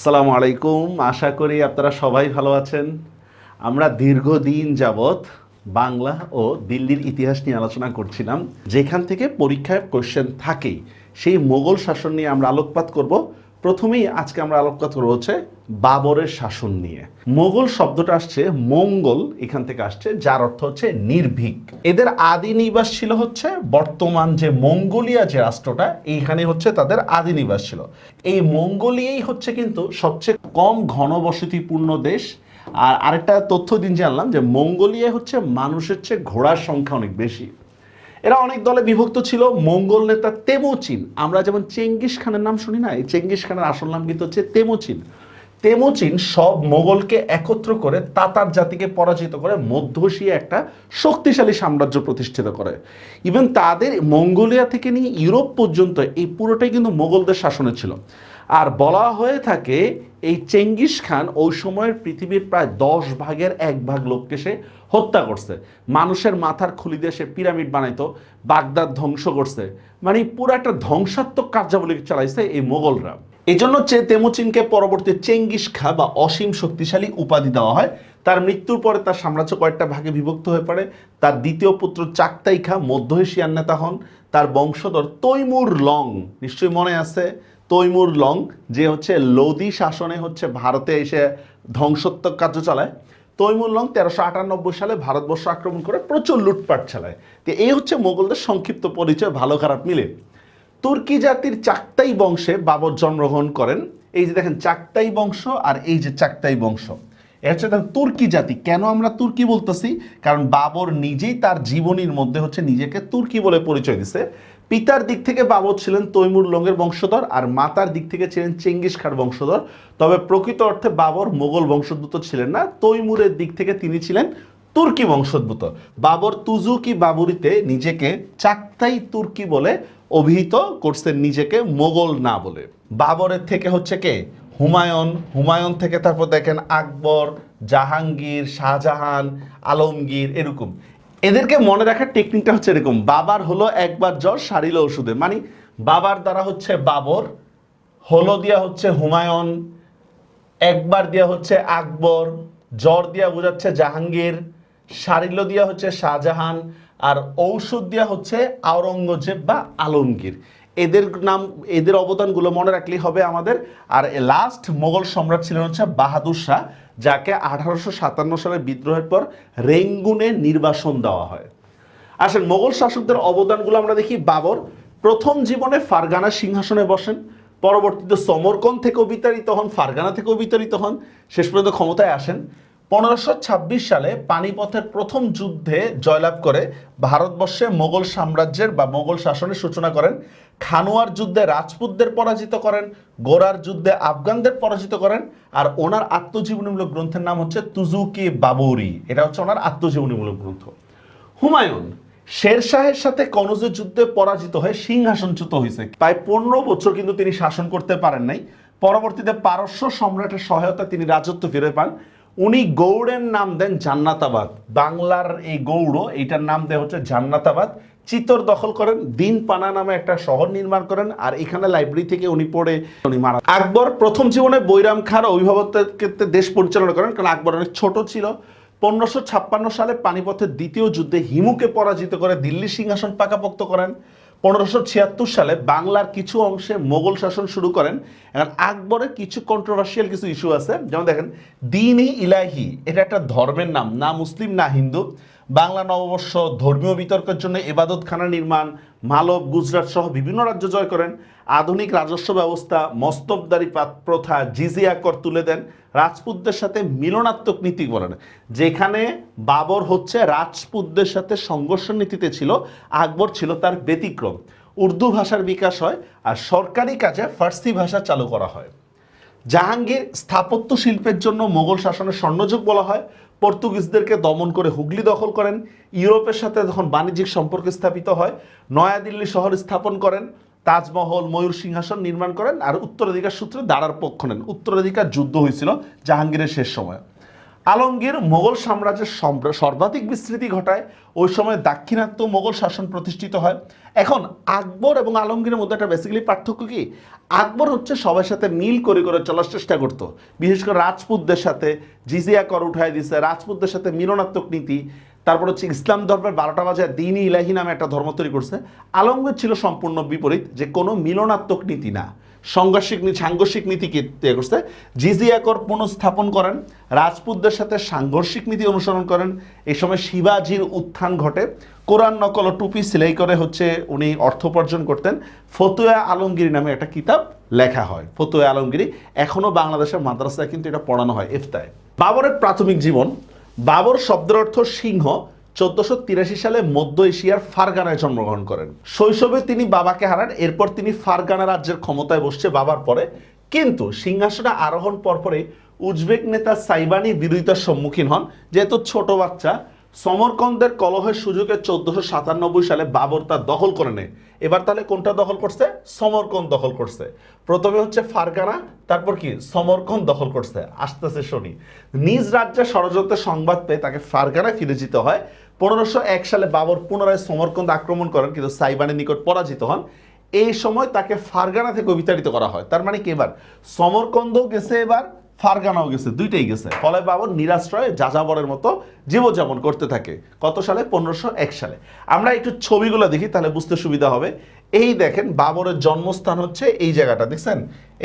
আসসালামু আলাইকুম। আশা করি আপনারা সবাই ভালো আছেন। আমরা দীর্ঘদিন যাবৎ বাংলা ও দিল্লির ইতিহাস নিয়ে আলোচনা করছিলাম। যেখান থেকে পরীক্ষায় কোশ্চেন থাকেই, সেই মোগল শাসন নিয়ে আমরা আলোকপাত করব। প্রথমেই আজকে আমরা আলোকপাত হচ্ছে বাবরের শাসন নিয়ে। মোগল শব্দটা আসছে মঙ্গল, এখান থেকে আসছে, যার অর্থ হচ্ছে নির্ভীক। এদের আদি নিবাস ছিল হচ্ছে বর্তমান যে মঙ্গোলিয়া যে রাষ্ট্রটা এইখানে হচ্ছে তাদের আদি নিবাস ছিল। এই মঙ্গোলিয়াই হচ্ছে কিন্তু সবচেয়ে কম ঘনবসতিপূর্ণ দেশ। আর আরেকটা তথ্য দিন জানলাম যে মঙ্গোলিয়া হচ্ছে মানুষের চেয়ে ঘোড়ার সংখ্যা অনেক বেশি। এরা অনেক দলে বিভক্ত ছিল। মঙ্গল নেতা তেমুচিন। আমরা যেমন চেঙ্গিস খানের নাম শুনি না, এই চেঙ্গিস খানের আসল নাম কিন্তু হচ্ছে তেমুচিন। তেমোচিন সব মোগলকে একত্র করে তাতার জাতিকে পরাজিত করে মধ্য এশিয়া একটা শক্তিশালী সাম্রাজ্য প্রতিষ্ঠিত করে। ইভেন তাদের মঙ্গোলিয়া থেকে নিয়ে ইউরোপ পর্যন্ত এই পুরোটাই কিন্তু মোগলদের শাসনে ছিল। আর বলা হয়ে থাকে, এই চেঙ্গিস খান ওই সময়ের পৃথিবীর প্রায় দশ ভাগের এক ভাগ লোককে সে হত্যা করছে। মানুষের মাথার খুলি দিয়ে সে পিরামিড বানাইতো, বাগদাদ ধ্বংস করছে। মানে পুরো একটা ধ্বংসাত্মক কার্যাবলী চালাইছে এই মোগলরা। এই জন্য হচ্ছে তেমুচিনকে পরবর্তী চেঙ্গিস খা বা অসীম শক্তিশালী উপাধি দেওয়া হয়। তার মৃত্যুর পরে তার সাম্রাজ্য কয়েকটা ভাগে বিভক্ত হয়ে পড়ে। তার দ্বিতীয় পুত্র চাকতাই খা, মধ্য এশিয়ার নেতা হন। তার বংশধর তৈমুর লং, নিশ্চয়ই মনে আছে? তৈমুর লং, যে হচ্ছে লোদি শাসনে হচ্ছে ভারতে এসে ধ্বংসাত্মক কার্য চালায়। তৈমুর লং তেরোশো আটানব্বই সালে ভারতবর্ষ আক্রমণ করে প্রচুর লুটপাট চালায়। তো এই হচ্ছে মোগলদের সংক্ষিপ্ত পরিচয়, ভালো খারাপ মিলে। তুর্কি জাতির চাকতাই বংশে বাবর জন্মগ্রহণ করেন। এই যে দেখেন, চাকতাই বংশ আর এই যে চাকতাই বংশ। এটা হচ্ছে তার তুর্কি জাতি। কেন আমরা তুর্কি বলতেছি? কারণ বাবর নিজেই তার জীবনীর মধ্যে হচ্ছে নিজেকে তুর্কি বলে পরিচয় দিছে। পিতার দিক থেকে বাবর ছিলেন তৈমুর লঙ্গের বংশধর আর মাতার দিক থেকে ছিলেন চেঙ্গিস খার বংশধর। তবে প্রকৃত অর্থে বাবর মোগল বংশোদ্ভূত ছিলেন না, তৈমুরের দিক থেকে তিনি ছিলেন তুর্কি বংশোদ্ভূত। বাবর তুজুকি বাবুরিতে নিজেকে চাকতাই তুর্কি বলে অভিহিত করছেন নিজেকে মোগল না বলে। বাবরের থেকে হচ্ছে কে? হুমায়ুন। হুমায়ুন থেকে তারপর দেখেন আকবর, জাহাঙ্গীর, শাহজাহান, আলমগীর, এরকম। এদেরকে মনে রাখার টেকনিকটা হচ্ছে এরকম। বাবার হলো একবার জ্বর, সারিল ওষুধে। মানে বাবার দ্বারা হচ্ছে বাবর, হলো দিয়া হচ্ছে হুমায়ুন, একবার দিয়া হচ্ছে আকবর, জ্বর দিয়া বোঝাচ্ছে জাহাঙ্গীর, সারিল দিয়া হচ্ছে শাহজাহান, আর ঔষধ দিয়া হচ্ছে আওরঙ্গজেব বা আলমগীর। এদের নাম, এদের অবদানগুলো মনে রাখলেই হবে আমাদের। আর লাস্ট মোগল সম্রাট ছিলেন হচ্ছে বাহাদুর শাহ, যাকে আঠারোশো সাতান্ন সালে বিদ্রোহের পর রেঙ্গুনে নির্বাসন দেওয়া হয়। আসেন, মোগল শাসকদের অবদানগুলো আমরা দেখি বাবর। প্রথম জীবনে ফারগানা সিংহাসনে বসেন, পরবর্তীতে সমরকন থেকেও বিতাড়িত হন, ফারগানা থেকেও বিতাড়িত হন, শেষ পর্যন্ত ক্ষমতায় আসেন। পনেরোশো সালে পানিপথের প্রথম যুদ্ধে জয়লাভ করে ভারতবর্ষে মোগল সাম্রাজ্যের বা মোগল শাসনের সূচনা করেন। খানোয়ার যুদ্ধে রাজপুতদের পরাজিত করেন, গোরার যুদ্ধে আফগানদের পরাজিত করেন, আর ওনার আত্মজীবনীমূলক গ্রন্থের নাম হচ্ছে তুজুকি বাবুরি। এটা হচ্ছে ওনার আত্মজীবনীমূলক গ্রন্থ। হুমায়ুন, শেরশাহের সাথে কনজের যুদ্ধে পরাজিত হয়ে সিংহাসনচ্যুত হয়েছে। প্রায় পনেরো বছর কিন্তু তিনি শাসন করতে পারেন নাই। পরবর্তীতে পারস্য সম্রাটের সহায়তা তিনি রাজত্ব ফিরে পান। উনি গৌড়ের নাম দেন জান্নাতাবাদ। বাংলার এই গৌড়, এইটার নাম দেয় হচ্ছে জান্নাতাবাদ। চিতর দখল করেন, দিন পানা নামে একটা শহর নির্মাণ করেন, আর এখানে লাইব্রেরি থেকে উনি পড়ে উনি মারা আকবর প্রথম জীবনে বৈরাম খার অভিভাবকত্বের ক্ষেত্রে দেশ পরিচালনা করেন, কারণ আকবর অনেক ছোট ছিল। পনেরোশো ছাপ্পান্ন সালে পানিপথের দ্বিতীয় যুদ্ধে হিমুকে পরাজিত করে দিল্লি সিংহাসন পাকাপোক্ত করেন। পনেরোশো ছিয়াত্তর সালে বাংলার কিছু অংশে মোগল শাসন শুরু করেন। এখন আকবরের কিছু কন্ট্রোভার্সিয়াল কিছু ইস্যু আছে। যেমন দেখেন, দিন ইলাহি এটা একটা ধর্মের নাম, না মুসলিম, না হিন্দু। বাংলা নববর্ষ, ধর্মীয় বিতর্কের জন্য এবাদত খানা নির্মাণ, মালব, গুজরাট সহ বিভিন্ন রাজ্য জয় করেন। আধুনিক রাজস্ব ব্যবস্থা, মস্তবদারি প্রথা জিজিয়া কর তুলে দেন। রাজপুতদের সাথে মিলনাত্মক নীতি বলেন। যেখানে বাবর হচ্ছে রাজপুতদের সাথে সংঘর্ষ নীতিতে ছিল, আকবর ছিল তার ব্যতিক্রম। উর্দু ভাষার বিকাশ হয় আর সরকারি কাজে ফার্সি ভাষা চালু করা হয়। জাহাঙ্গীর স্থাপত্য শিল্পের জন্য মোগল শাসনের স্বর্ণযুগ বলা হয়। পর্তুগিজদেরকে দমন করে হুগলি দখল করেন। ইউরোপের সাথে যখন বাণিজ্যিক সম্পর্ক স্থাপিত হয়, নয়াদিল্লি শহর স্থাপন করেন। তাজমহল, ময়ূর সিংহাসন নির্মাণ করেন আর উত্তরাধিকার সূত্রে দাঁড়ার পক্ষ নেন। উত্তরাধিকার যুদ্ধ হয়েছিল জাহাঙ্গীরের শেষ সময়। আলমগীর মোগল সাম্রাজ্যের সর্বাধিক বিস্তৃতি ঘটায়। ওই সময় দাক্ষিণাত্য মোগল শাসন প্রতিষ্ঠিত হয়। এখন আকবর এবং আলমগীরের মধ্যে একটা বেসিক্যালি পার্থক্য কি? আকবর হচ্ছে সবার সাথে মিল করে করে চলার চেষ্টা করতো। বিশেষ করে রাজপুতদের সাথে, জিজিয়া কর উঠায় দিছে, রাজপুতদের সাথে মিলনাত্মক নীতি। তারপর হচ্ছে ইসলাম ধর্মের বারোটা বাজায় দিনই ইলাহি নামে একটা ধর্ম তৈরি করছে। আলমগীর ছিল সম্পূর্ণ বিপরীত যে কোনো মিলনাত্মক নীতি না। সাংঘর্ষিক সাংঘর্ষিক নীতিকে তৈরি করছে? জিজিয়া কর পুনঃস্থাপন করেন, রাজপুতদের সাথে সাংঘর্ষিক নীতি অনুসরণ করেন। এই সময় শিবাজির উত্থান ঘটে। কোরআন নকল ও টুপি সেলাই করে হচ্ছে উনি অর্থ উপার্জন করতেন। ফতুয়া আলমগিরি নামে একটা কিতাব লেখা হয়, ফতুয়া আলমগিরি এখনও বাংলাদেশের মাদ্রাসায় কিন্তু এটা পড়ানো হয়, ইফতায়। বাবরের প্রাথমিক জীবন বাবর শব্দের অর্থ সিংহ, চোদ্দশো তিরাশি সালে মধ্য এশিয়ার ফারগানায় জন্মগ্রহণ করেন। শৈশবে তিনি বাবাকে হারান, এরপর তিনি ফারগানা রাজ্যের ক্ষমতায় বসছে বাবার পরে। কিন্তু সিংহাসনে আরোহণ পরপরে উজবেক নেতা সাইবানি বিরোধিতার সম্মুখীন হন, যেহেতু ছোট বাচ্চা। সমরকন্দের কলহের সুযোগে চোদ্দশো সাতানব্বই সালে বাবর তা দখল করে নেয়। এবার তাহলে কোনটা দখল করছে? সমরকন্দ দখল করছে। প্রথমে হচ্ছে ফারগানা, তারপর কি? সমরকন্দ দখল করছে। আস্তে শুনি। নিজ রাজ্যে ষড়যন্ত্রের সংবাদ পেয়ে তাকে ফারগানায় ফিরে যেতে হয়। পনেরোশো এক সালে বাবর পুনরায় সমরকন্দ আক্রমণ করেন, কিন্তু সাইবানের নিকট পরাজিত হন। এই সময় তাকে ফারগানা থেকে বিতাড়িত করা হয়। তার মানে কি এবার? সমরকন্দও গেছে এবার। ফারগানাও গেছে, দুইটাই গেছে। ফলে বাবর নিরাশ্রয়ে যাযাবরের মতো জীবনযাপন করতে থাকে। কত সালে? পনেরোশো এক সালে। আমরা একটু ছবিগুলো দেখি, তাহলে বুঝতে সুবিধা হবে। এই দেখেন, বাবরের জন্মস্থান হচ্ছে এই জায়গাটা, দেখছেন?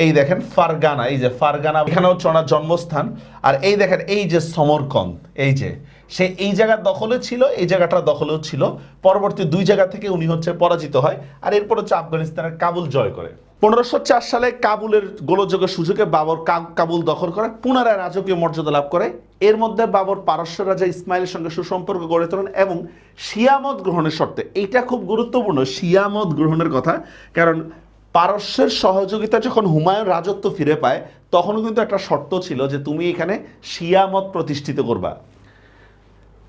এই দেখেন ফারগানা, এই যে ফারগানা এখানে হচ্ছে ওনার জন্মস্থান। আর এই দেখেন, এই যে সমরকন্দ, এই যে সে এই জায়গার দখলে ছিল, এই জায়গাটা দখলেও ছিল। পরবর্তী দুই জায়গা থেকে উনি হচ্ছে পরাজিত হয় আর এরপর হচ্ছে আফগানিস্তানের কাবুল জয় করে। পনেরোশো চার সালে কাবুলের গোলযোগের সুযোগে বাবর কাবুল দখল করে, পুনরায় রাজকীয় মর্যাদা লাভ করে। এর মধ্যে বাবর পারস্য রাজা ইসমাইলের সঙ্গে সুসম্পর্ক গড়ে তোলেন এবং শিয়ামত গ্রহণের শর্তে, এইটা খুব গুরুত্বপূর্ণ শিয়ামত গ্রহণের কথা, কারণ পারস্যের সহযোগিতা যখন হুমায়ুন রাজত্ব ফিরে পায়, তখনও কিন্তু একটা শর্ত ছিল যে তুমি এখানে শিয়ামত প্রতিষ্ঠিত করবা।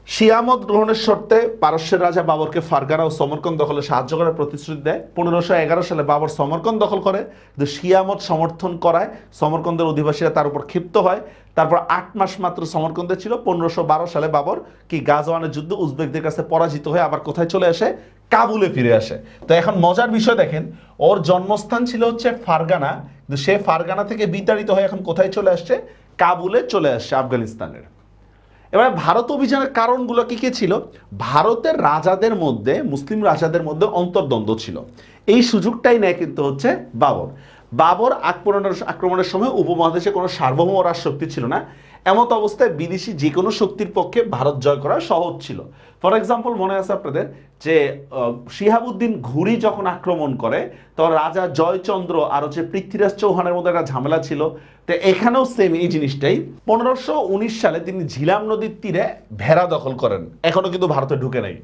শিয়ামত গ্রহণের শর্তে পারস্যের রাজা বাবরকে ফারগানা ও সমরকন দখলে সাহায্য করার প্রতিশ্রুতি দেয়। পনেরোশো এগারো সালে বাবর সমরকন দখল করে, কিন্তু শিয়ামত সমর্থন করায় সমরকন্দের অধিবাসীরা তার উপর ক্ষিপ্ত হয়। তারপর আট মাস মাত্র সমরকন্দে ছিল। পনেরোশো বারো সালে বাবর কি গাজওয়ানের যুদ্ধ উজবেকদের কাছে পরাজিত হয়ে আবার কোথায় চলে আসে? কাবুলে ফিরে আসে। তো এখন মজার বিষয় দেখেন, ওর জন্মস্থান ছিল হচ্ছে ফারগানা, কিন্তু সে ফারগানা থেকে বিতাড়িত হয়ে এখন কোথায় চলে আসছে? কাবুলে চলে আসছে আফগানিস্তানের। এবার ভারত অভিযানের কারণগুলো কী কী ছিল? ভারতের রাজাদের মধ্যে, মুসলিম রাজাদের মধ্যে অন্তর্দ্বন্দ্ব ছিল। এই সুযোগটাই নেয় কিন্তু হচ্ছে বাবর। বাবর আক্রমণের আক্রমণের সময় উপমহাদেশে কোনো সার্বভৌম রাজশক্তি ছিল না। এমত অবস্থায় বিদেশি যে কোনো শক্তির পক্ষে ভারত জয় করা সহজ ছিল। ফর এক্সাম্পল মনে আছে আপনাদের যে শিহাবুদ্দিন ঘুরি যখন আক্রমণ করে তখন রাজা জয়চন্দ্র আর হচ্ছে পৃথ্বীরাজ চৌহানের মধ্যে একটা ঝামেলা ছিল। তো এখানেও সেম এই জিনিসটাই। পনেরোশো সালে তিনি ঝিলাম নদীর তীরে ভেড়া দখল করেন। এখনও কিন্তু ভারতে ঢুকে নাই।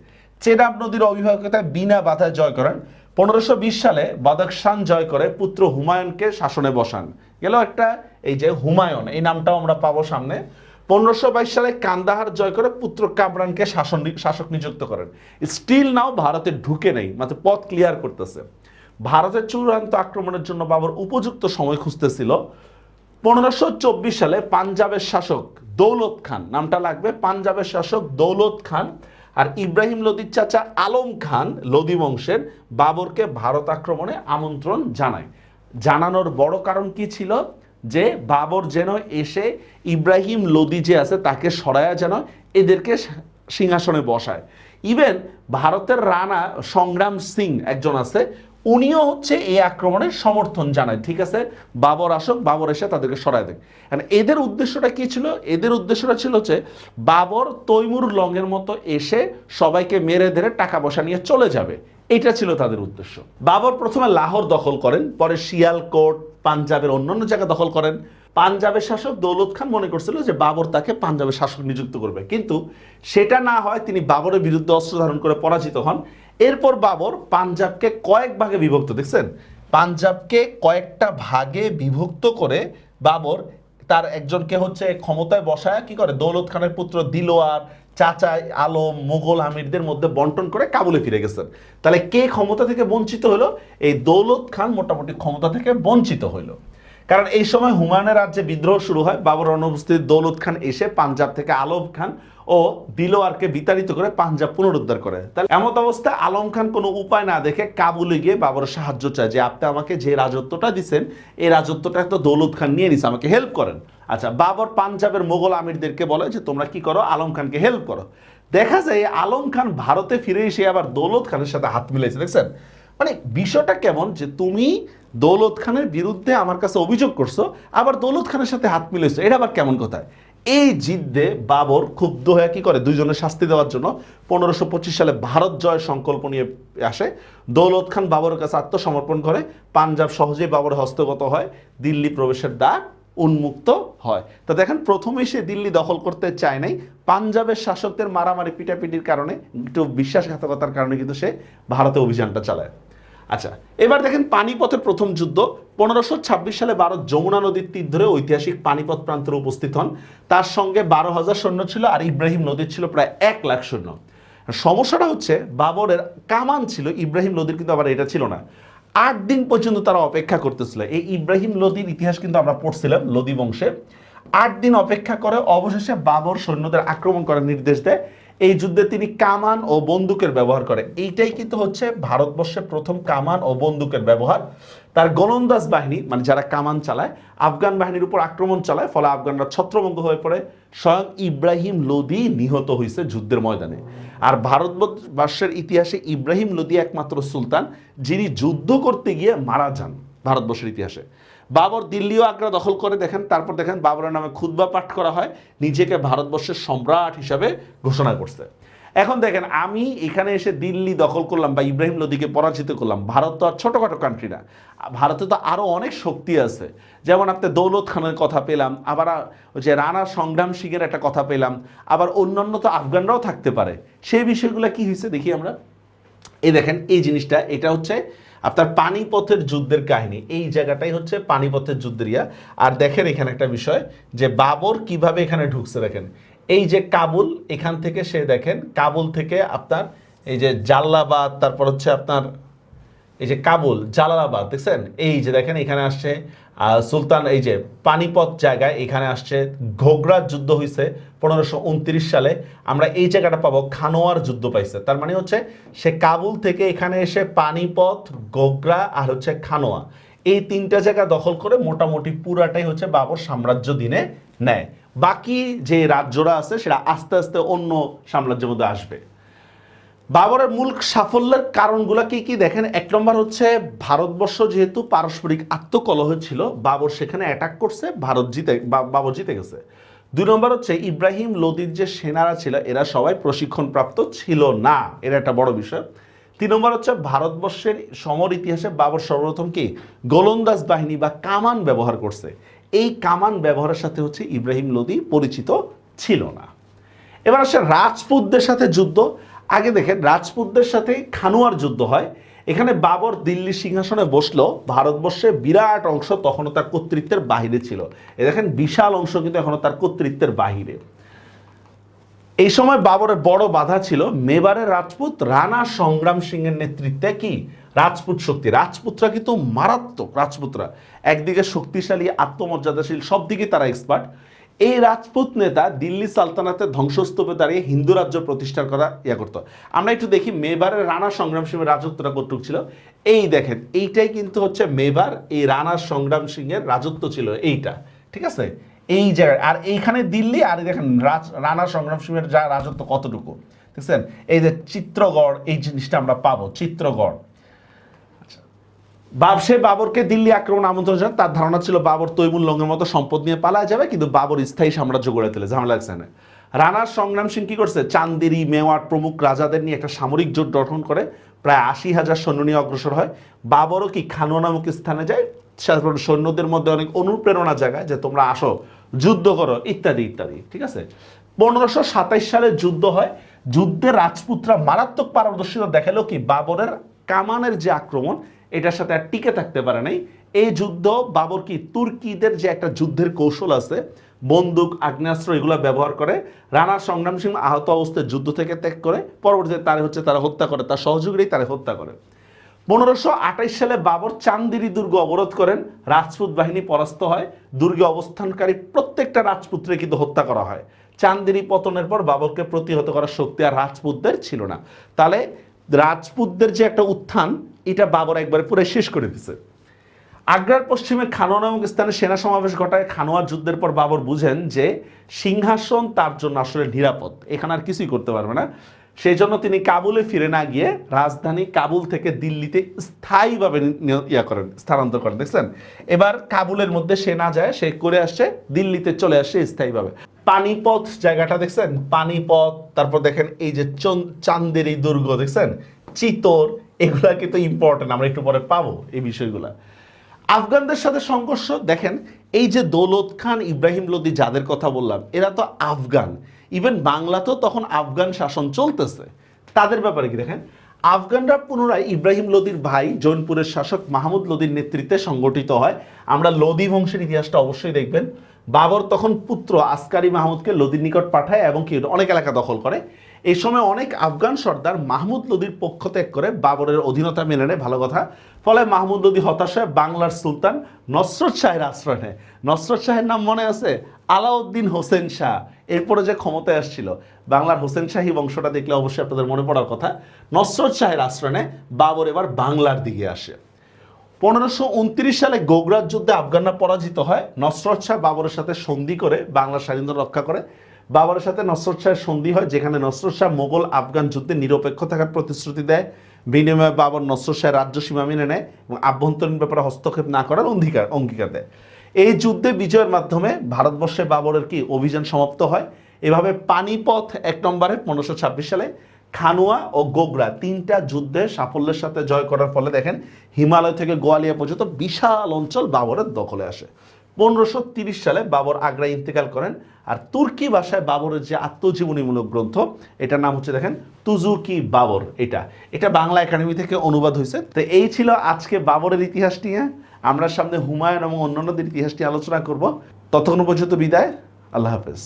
চেনাব নদীর অভিভাবকতায় বিনা বাধায় জয় করেন। পনেরোশো সালে বাদাকশান জয় করে পুত্র হুমায়ুনকে শাসনে বসান। গেল একটা, এই যে হুমায়ুন, এই নামটাও আমরা পাবো সামনে। পনেরোশো বাইশ সালে কান্দাহার জয় করে পুত্র কামরানকে শাসন শাসক নিযুক্ত করেন। স্টিল নাও ভারতে ঢুকে নেই, মাত্র পথ ক্লিয়ার করতেছে। ভারতের চূড়ান্ত আক্রমণের জন্য বাবর উপযুক্ত সময় খুঁজতেছিল। পনেরোশো চব্বিশ সালে পাঞ্জাবের শাসক দৌলত খান, নামটা লাগবে পাঞ্জাবের শাসক দৌলত খান আর ইব্রাহিম লোদির চাচা আলম খান, লোদি বংশের, বাবরকে ভারত আক্রমণে আমন্ত্রণ জানায়। জানানোর বড় কারণ কি ছিল? যে বাবর যেন এসে ইব্রাহিম লোদি যে আছে তাকে সরায়া যেন এদেরকে সিংহাসনে বসায়। ইভেন ভারতের রানা সংগ্রাম সিং একজন আছে, উনিও হচ্ছে এই আক্রমণের সমর্থন জানায়। ঠিক আছে? বাবর আসুক, বাবর এসে তাদেরকে সরায় দেয় কারণ এদের উদ্দেশ্যটা কি ছিল? এদের উদ্দেশ্যটা ছিল হচ্ছে, বাবর তৈমুর লংয়ের মতো এসে সবাইকে মেরে ধরে টাকা পয়সা নিয়ে চলে যাবে। এটা ছিল তাদের উদ্দেশ্য। বাবর প্রথমে লাহোর দখল করেন, পরে শিয়ালকোট পাঞ্জাবের অন্যান্য জায়গা দখল করেন। পাঞ্জাবের শাসক দৌলত খান মনে করছিল যে বাবর তাকে পাঞ্জাবের শাসক নিযুক্ত করবে। কিন্তু সেটা না হয় তিনি বাবরের বিরুদ্ধে অস্ত্র ধারণ করে পরাজিত হন। এরপর বাবর পাঞ্জাবকে কয়েক ভাগে বিভক্ত, দেখছেন? পাঞ্জাবকে কয়েকটা ভাগে বিভক্ত করে বাবর তার একজনকে হচ্ছে ক্ষমতায় বসায়, কি করে? দৌলত খানের পুত্র দিলোয়ার চাচা, আলম মোগল আমিরদের মধ্যে বন্টন করে কাবুলে ফিরে গেছেন। তাহলে কে ক্ষমতা থেকে বঞ্চিত হলো? এই দৌলত খান মোটামুটি ক্ষমতা থেকে বঞ্চিত হইল কারণ এই সময় হুমায়ুনের রাজ্যে বিদ্রোহ শুরু হয়। বাবর অনুপস্থিত দৌলত খান এসে পাঞ্জাব থেকে আলম খান ও দিলোয়ারকে বিতাড়িত করে পাঞ্জাব পুনরুদ্ধার করে। তাহলে এমত অবস্থায় আলম খান কোনো উপায় না দেখে কাবুলে গিয়ে বাবরের সাহায্য চায় যে, আপনি আমাকে যে রাজত্বটা দিচ্ছেন এই রাজত্বটা তো দৌলত খান নিয়ে নিছে, আমাকে হেল্প করেন। আচ্ছা বাবর পাঞ্জাবের মোগল আমিরদেরকে বলে যে, তোমরা কি করো? আলম খানকে হেল্প করো। দেখা যায় আলম খান ভারতে ফিরে এসে আবার দৌলত খানের সাথে হাত মিলাইছে, দেখছেন? মানে বিষয়টা কেমন যে তুমি দৌলত খানের বিরুদ্ধে আমার কাছে অভিযোগ করছ, আবার দৌলত খানের সাথে হাত মিলেছো এটা আবার কেমন কথা? এই জিদ্দে বাবর ক্ষুব্ধ হয়ে কি করে দুইজনের শাস্তি দেওয়ার জন্য? পনেরোশো পঁচিশ সালে ভারত জয় সংকল্প নিয়ে আসে, দৌলত খান বাবরের কাছে আত্মসমর্পণ করে, পাঞ্জাব সহজেই বাবর হস্তগত হয়, দিল্লি প্রবেশের দ্বার উন্মুক্ত হয়। তো দেখেন, প্রথমেই সে দিল্লি দখল করতে চায় নাই, পাঞ্জাবের শাসকদের মারামারি, পিটাপিটির কারণে, একটু বিশ্বাসঘাতকতার কারণে কিন্তু সে ভারতে অভিযানটা চালায়। আচ্ছা এবার দেখেন পানিপথের প্রথম যুদ্ধ, পনেরোশো ছাব্বিশ সালে ভারত যমুনা নদীর তীর ধরে ঐতিহাসিক পানিপথ প্রান্তরে উপস্থিত হন। তার সঙ্গে বারো হাজার সৈন্য ছিল আর ইব্রাহিম নদীর ছিল প্রায় এক লাখ সৈন্য। সমস্যাটা হচ্ছে বাবরের কামান ছিল, ইব্রাহিম নদীর কিন্তু আবার এটা ছিল না। আট দিন পর্যন্ত তারা অপেক্ষা করতেছিল। এই ইব্রাহিম লোদির ইতিহাস কিন্তু আমরা পড়ছিলাম লোদি বংশে। আট দিন অপেক্ষা করে অবশেষে বাবর সৈন্যদের আক্রমণ করার নির্দেশ দেয়। এই যুদ্ধে তিনি কামান ও বন্দুকের ব্যবহার করে এইটাই কিন্তু হচ্ছে ভারতবর্ষের প্রথম কামান ও বন্দুকের ব্যবহার। তার গোলন্দাজ বাহিনী মানে যারা কামান চালায়, আফগান বাহিনীর উপর আক্রমণ চালায়, ফলে আফগানরা ছত্রভঙ্গ হয়ে পড়ে। স্বয়ং ইব্রাহিম লোদি নিহত হয়েছে যুদ্ধের ময়দানে। আর ভারতবর্ষের ইতিহাসে ইব্রাহিম লোদি একমাত্র সুলতান, যিনি যুদ্ধ করতে গিয়ে মারা যান ভারতবর্ষের ইতিহাসে। বাবর দিল্লিও আগ্রা দখল করে, দেখেন, তারপর দেখেন বাবরের নামে খুদ্া পাঠ করা হয়, নিজেকে ভারতবর্ষের সম্রাট হিসাবে ঘোষণা করছে। এখন দেখেন, আমি এখানে এসে দিল্লি দখল করলাম বা ইব্রাহিম লোদিকে পরাজিত করলাম, ভারত তো আর ছোটোখাটো কান্ট্রি না। ভারতে তো আরও অনেক শক্তি আছে। যেমন আপনি দৌলত খানের কথা পেলাম, আবার যে রানা সংগ্রাম সিংয়ের একটা কথা পেলাম, আবার অন্যান্য তো আফগানরাও থাকতে পারে। সেই বিষয়গুলো কি হয়েছে দেখি আমরা। এই দেখেন, এই জিনিসটা, এটা হচ্ছে আপনার পানিপথের যুদ্ধের কাহিনী, এই জায়গাটাই হচ্ছে পানিপথের যুদ্ধের ইয়া। আর দেখেন এখানে একটা বিষয় যে বাবর কীভাবে এখানে ঢুকছে দেখেন। এই যে কাবুল, এখান থেকে সে দেখেন, কাবুল থেকে আপনার এই যে জাল্লাবাদ, তারপর হচ্ছে আপনার এই যে কাবুল, জালালাবাদ, দেখছেন? এই যে দেখেন, এখানে আসছে সুলতান, এই যে পানিপথ জায়গায় এখানে আসছে, ঘোগরা যুদ্ধ হয়েছে পনেরোশো উনত্রিশ সালে। আমরা এই জায়গাটা পাবো, খানোয়ার যুদ্ধ পাইছে। তার মানে হচ্ছে, সে কাবুল থেকে এখানে এসে পানিপথ, ঘোগরা আর হচ্ছে খানোয়া, এই তিনটা জায়গা দখল করে মোটামুটি পুরাটাই হচ্ছে বাবর সাম্রাজ্য দিনে নেয়। বাকি যে রাজ্যরা আছে, সেটা আস্তে আস্তে অন্য সাম্রাজ্যের মধ্যে আসবে। বাবরের মূল সাফল্যের কারণগুলো কি কি? দেখেন, এক নম্বর হচ্ছে ভারতবর্ষ যেহেতু পারস্পরিক আত্মকলহ ছিল, বাবর সেখানে অ্যাটাক করছে, ভারত জিতে বাবর জিতে গেছে। দুই নম্বর হচ্ছে ইব্রাহিম লোদির যে সেনারা ছিল, এরা সবাই প্রশিক্ষণপ্রাপ্ত ছিল না, এর একটা বড় বিষয়। তিন নম্বর হচ্ছে ভারতবর্ষের সমর ইতিহাসে বাবর সর্বপ্রথম কি? গোলন্দাজ বাহিনী বা কামান ব্যবহার করছে। এই কামান ব্যবহারের সাথে হচ্ছে ইব্রাহিম লোদি পরিচিত ছিল না। এবার আসে রাজপুতদের সাথে যুদ্ধ। আগে দেখেন, রাজপুতদের সাথে খানুয়ার যুদ্ধ হয়। এখানে বাবর দিল্লি সিংহাসনে বসল। ভারতবর্ষে বিরাট অংশ তখনও তার কর্তৃত্বের বাহিরে ছিল। এ দেখেন, বিশাল অংশ কিন্তু এখনও তার কর্তৃত্বের বাহিরে। এই সময় বাবরের বড় বাধা ছিল, মেবারের রাজপুত রানা সংগ্রাম সিংয়ের নেতৃত্বে কি? রাজপুত শক্তি। রাজপুতরা কিন্তু মারাত্মক, রাজপুতরা। একদিকে শক্তিশালী, আত্মমর্যাদাশীল সব দিকে তারা এক্সপার্ট এই রাজপুত নেতা দিল্লি সালতানাতের ধ্বংসস্তূপে দাঁড়িয়ে হিন্দু রাজ্য প্রতিষ্ঠার করা ইয়া করতো। আমরা একটু দেখি মেবারের রানা সংগ্রাম সিংহের রাজত্বটা কতটুক ছিল। এই দেখেন, এইটাই কিন্তু হচ্ছে মেবার এই রানা সংগ্রাম সিংহের রাজত্ব ছিল, এইটা, ঠিক আছে? এই জায়গায়, আর এইখানে দিল্লি, আর দেখেন রাজ, রানা সংগ্রাম সিংহের যা রাজত্ব কতটুকু দেখছেন এই যে চিত্রগড়, এই জিনিসটা আমরা পাবো, চিত্রগড়। সে বাবরকে দিল্লি আক্রমণ আমন্ত্রণ জানান। তার ধারণা ছিল বাবর তৈমুল লঙ্গের মতো সম্পদ নিয়ে পালা যাবে, কিন্তু বাবর স্থায়ী সাম্রাজ্য গড়ে তোলে। ঝামেলা লাগছে না রানার সংগ্রাম সিং কি করছে? চান্দেরি, মেওয়ার প্রমুখ রাজাদের নিয়ে একটা সামরিক জোট গঠন করে প্রায় আশি হাজার সৈন্য নিয়ে অগ্রসর হয়। বাবরও কি খানোয়া নামক স্থানে যায়? সৈন্যদের মধ্যে অনেক অনুপ্রেরণা জায়গায় যে তোমরা আসো, যুদ্ধ করো, ইত্যাদি ইত্যাদি, ঠিক আছে? পনেরোশো সাতাইশ সালে যুদ্ধ হয়। যুদ্ধে রাজপুতরা মারাত্মক পারদর্শিতা দেখাল কি বাবরের কামানের যে আক্রমণ এটার সাথে আর টিকে থাকতে পারে নাই। এই যুদ্ধ বাবর কি তুর্কিদের যে একটা যুদ্ধের কৌশল আছে, বন্দুক, আগ্নেয়াস্ত্র এগুলো ব্যবহার করে, রানা সংগ্রাম সিং আহত অবস্থায় যুদ্ধ থেকে ত্যাগ করে, পরবর্তীতে তারা হচ্ছে তারা হত্যা করে, তার সহযোগীরাই তারা হত্যা করে। পনেরোশো সালে বাবর চান্দিরি দুর্গ অবরোধ করেন, রাজপুত বাহিনী পরাস্ত হয়, দুর্গে অবস্থানকারী প্রত্যেকটা রাজপুত্রে কিন্তু হত্যা করা হয়। চান্দিরি পতনের পর বাবরকে প্রতিহত করার শক্তি আর রাজপুতদের ছিল না। তাহলে রাজপুতদের যে একটা উত্থান, এটা বাবর একবারে পুরো শেষ করে দিছে। আগ্রার পশ্চিমে খানোয়া নামক স্থানে সেনা সমাবেশ ঘটায় খানোয়ার যুদ্ধের পর বাবর বুঝেন যে সিংহাসন তার জন্য আসলে নিরাপদ, এখানে আর কিছুই করতে পারবে না। সেই জন্য তিনি কাবুলে ফিরে না গিয়ে রাজধানী কাবুল থেকে দিল্লিতে স্থায়ীভাবে ইয়া করেন, স্থানান্তর করেন, দেখছেন? এবার কাবুলের মধ্যে সে না যায়, সে করে আসছে, দিল্লিতে চলে আসছে স্থায়ীভাবে। পানিপথ জায়গাটা দেখছেন? পানিপথ, তারপর দেখেন এই যে চন- চান্দেরি দুর্গ, দেখছেন? চিতর, এগুলা কিন্তু ইম্পর্টেন্ট আমরা একটু পরে পাবো এই বিষয়গুলা। আফগানদের সাথে সংঘর্ষ, দেখেন, এই যে দৌলত খান, ইব্রাহিম লোদি যাদের কথা বললাম, এরা তো আফগান। ইভেন বাংলাতেও তখন আফগান শাসন চলতেছে। তাদের ব্যাপারে কি দেখেন? আফগানরা পুনরায় ইব্রাহিম লোদির ভাই, জৈনপুরের শাসক মাহমুদ লোদির নেতৃত্বে সংগঠিত হয়। আমরা লোদি বংশের ইতিহাসটা অবশ্যই দেখবেন। বাবর তখন পুত্র আসকারি মাহমুদকে লোদির নিকট পাঠায় এবং কি অনেক এলাকা দখল করে। এই সময় অনেক আফগান সর্দার মাহমুদ লোদির পক্ষ ত্যাগ করে বাবরের অধীনতা মেনে নেয়, ভালো কথা। ফলে মাহমুদ লোদি হতাশ হয়ে, বাংলার সুলতান নসরত শাহের আশ্রয় নেয়। নসরত শাহের নাম মনে আছে? আলাউদ্দিন হোসেন শাহ। এরপরে যে ক্ষমতায় আসছিল, বাংলার হোসেন শাহী বংশটা দেখলে অবশ্যই আপনাদের মনে পড়ার কথা। নসরত শাহের আশ্রয় নেয়, বাবর এবার বাংলার দিকে আসে। পনেরোশো সালে গোগরাজ যুদ্ধে আফগানরা পরাজিত হয়। নসরত শাহ বাবরের সাথে সন্ধি করে বাংলার স্বাধীনতা রক্ষা করে। বাবরের সাথে নসরত শাহের সন্ধি হয়, যেখানে নসরত শাহ মোগল আফগান যুদ্ধে নিরপেক্ষ থাকার প্রতিশ্রুতি দেয়। বিনিময়ে বাবর নসরত শাহের রাজ্য সীমা মেনে নেয় এবং আভ্যন্তরীণ ব্যাপারে হস্তক্ষেপ না করার অঙ্গীকার অঙ্গীকার দেয়। এই যুদ্ধে বিজয়ের মাধ্যমে ভারতবর্ষে বাবরের কি অভিযান সমাপ্ত হয়? এভাবে পানিপথ এক নম্বরে পনেরোশো সালে খানুয়া ও গোগরা তিনটা যুদ্ধে সাফল্যের সাথে জয় করার ফলে দেখেন হিমালয় থেকে গোয়ালিয়া পর্যন্ত বিশাল অঞ্চল বাবরের দখলে আসে। পনেরোশো সালে বাবর আগ্রা ইন্তেকাল করেন আর তুর্কি ভাষায় বাবরের যে আত্মজীবনীমূলক গ্রন্থ, এটার নাম হচ্ছে দেখেন তুজুকি বাবর এটা। এটা বাংলা একাডেমি থেকে অনুবাদ হয়েছে। তো এই ছিল আজকে বাবরের ইতিহাস নিয়ে। আমরা সামনে হুমায়ুন এবং অন্যান্যদের ইতিহাস নিয়ে আলোচনা করব। ততক্ষণ পর্যন্ত বিদায়। আল্লাহ হাফেজ।